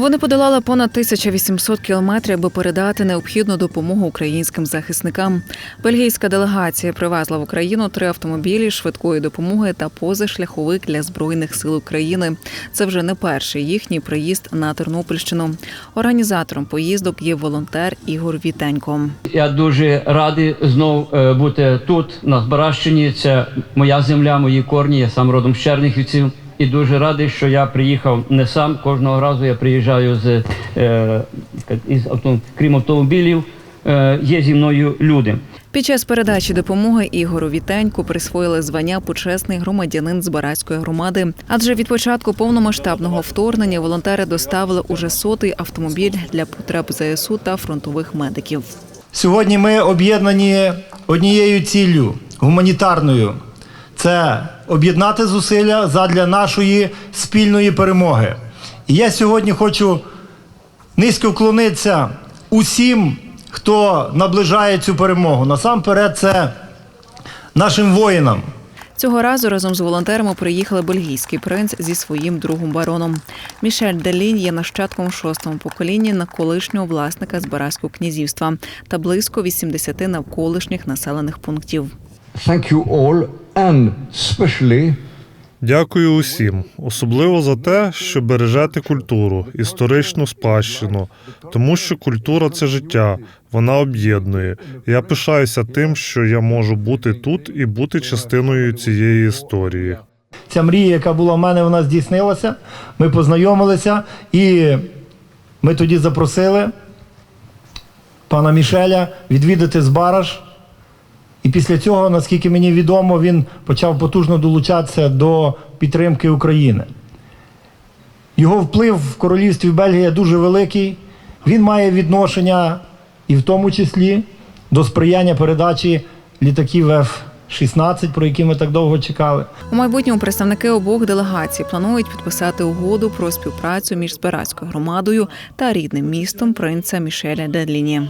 Вони подолали понад 1800 кілометрів, аби передати необхідну допомогу українським захисникам. Бельгійська делегація привезла в Україну три автомобілі швидкої допомоги та позашляховик для збройних сил України. Це вже не перший їхній приїзд на Тернопільщину. Організатором поїздок є волонтер Ігор Вітенько. Я дуже радий знов е, бути тут, на Збаращині. Це моя земля, мої корні. Я сам родом з Черніхівців. І дуже радий, що я приїхав не сам. Кожного разу я приїжджаю з е, із авто, крім автомобілів. Е, є зі мною люди. Під час передачі допомоги Ігору Вітеньку присвоїли звання почесний громадянин Збаразької громади. Адже від початку повномасштабного вторгнення волонтери доставили уже сотий автомобіль для потреб ЗСУ та фронтових медиків. Сьогодні ми об'єднані однією ціллю гуманітарною це об'єднати зусилля задля нашої спільної перемоги. І я сьогодні хочу низько вклонитися усім, хто наближає цю перемогу. Насамперед, це нашим воїнам. Цього разу разом з волонтерами приїхали бельгійський принц зі своїм другом бароном. Мішель Делінь є нащадком шостому поколінні на колишнього власника Збаразького князівства та близько 80 навколишніх населених пунктів. Thank you all Дякую усім, особливо за те, що бережете культуру, історичну спадщину, тому що культура це життя, вона об'єднує. Я пишаюся тим, що я можу бути тут і бути частиною цієї історії. Ця мрія, яка була в мене, вона здійснилася. Ми познайомилися і ми тоді запросили пана Мішеля відвідати Збараж. І після цього, наскільки мені відомо, він почав потужно долучатися до підтримки України. Його вплив в королівстві Бельгія дуже великий. Він має відношення і в тому числі до сприяння передачі літаків F-16, про які ми так довго чекали. У майбутньому представники обох делегацій планують підписати угоду про співпрацю між Збаразькою громадою та рідним містом принца Мішеля Деліні.